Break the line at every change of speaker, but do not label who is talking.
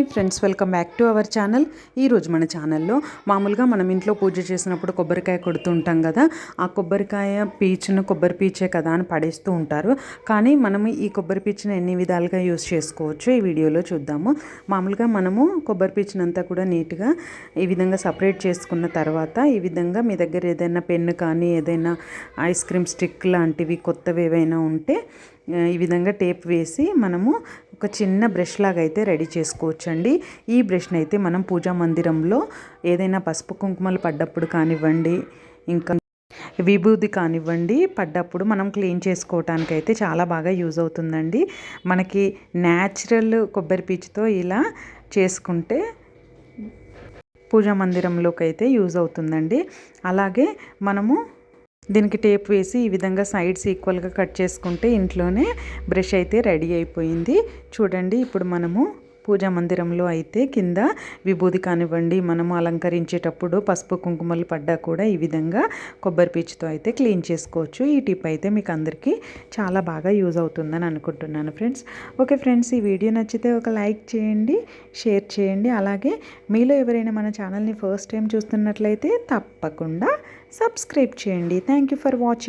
Hi friends welcome back to our channel. ఈరోజు మన ఛానల్లో మామూలుగా మనం ఇంట్లో పూజ చేసినప్పుడు కొబ్బరికాయ కొడుతూ ఉంటాం కదా ఆ కొబ్బరికాయ పీచును కొబ్బరి పీచే కదా అని పడేస్తూ ఉంటారు. కానీ మనము ఈ కొబ్బరి పీచును ఎన్ని విధాలుగా యూస్ చేసుకోవచ్చు ఈ వీడియోలో చూద్దాము. మామూలుగా మనము కొబ్బరి పీచునంతా కూడా నీట్గా ఈ విధంగా సపరేట్ చేసుకున్న తర్వాత ఈ విధంగా మీ దగ్గర ఏదైనా పెన్ను కానీ ఏదైనా ఐస్ క్రీమ్ స్టిక్ లాంటివి కొత్తవి ఏవైనా ఉంటే ఈ విధంగా టేప్ వేసి మనము ఒక చిన్న బ్రష్ లాగా అయితే రెడీ చేసుకోవచ్చండి. ఈ బ్రష్ని అయితే మనం పూజా మందిరంలో ఏదైనా పసుపు కుంకుమలు పడ్డప్పుడు కానివ్వండి ఇంకా విభూది కానివ్వండి పడ్డప్పుడు మనం క్లీన్ చేసుకోవటానికి అయితే చాలా బాగా యూజ్ అవుతుందండి. మనకి న్యాచురల్ కొబ్బరి పీచుతో ఇలా చేసుకుంటే పూజా మందిరంలోకి అయితే యూజ్ అవుతుందండి. అలాగే మనము దీనికి టేప్ వేసి ఈ విధంగా సైడ్స్ ఈక్వల్గా కట్ చేసుకుంటే ఇంట్లోనే బ్రష్ అయితే రెడీ అయిపోయింది. చూడండి ఇప్పుడు మనము పూజా మందిరంలో అయితే కింద విభూది కానివ్వండి మనము అలంకరించేటప్పుడు పసుపు కుంకుమలు పడ్డా కూడా ఈ విధంగా కొబ్బరి పీచుతో అయితే క్లీన్ చేసుకోవచ్చు. ఈ టిప్ అయితే మీకు అందరికీ చాలా బాగా యూజ్ అవుతుందని అనుకుంటున్నాను ఫ్రెండ్స్. ఓకే ఫ్రెండ్స్ ఈ వీడియో నచ్చితే ఒక లైక్ చేయండి షేర్ చేయండి. అలాగే మీలో ఎవరైనా మన ఛానల్ని ఫస్ట్ టైం చూస్తున్నట్లయితే తప్పకుండా సబ్స్క్రైబ్ చేయండి. Thank you for watching.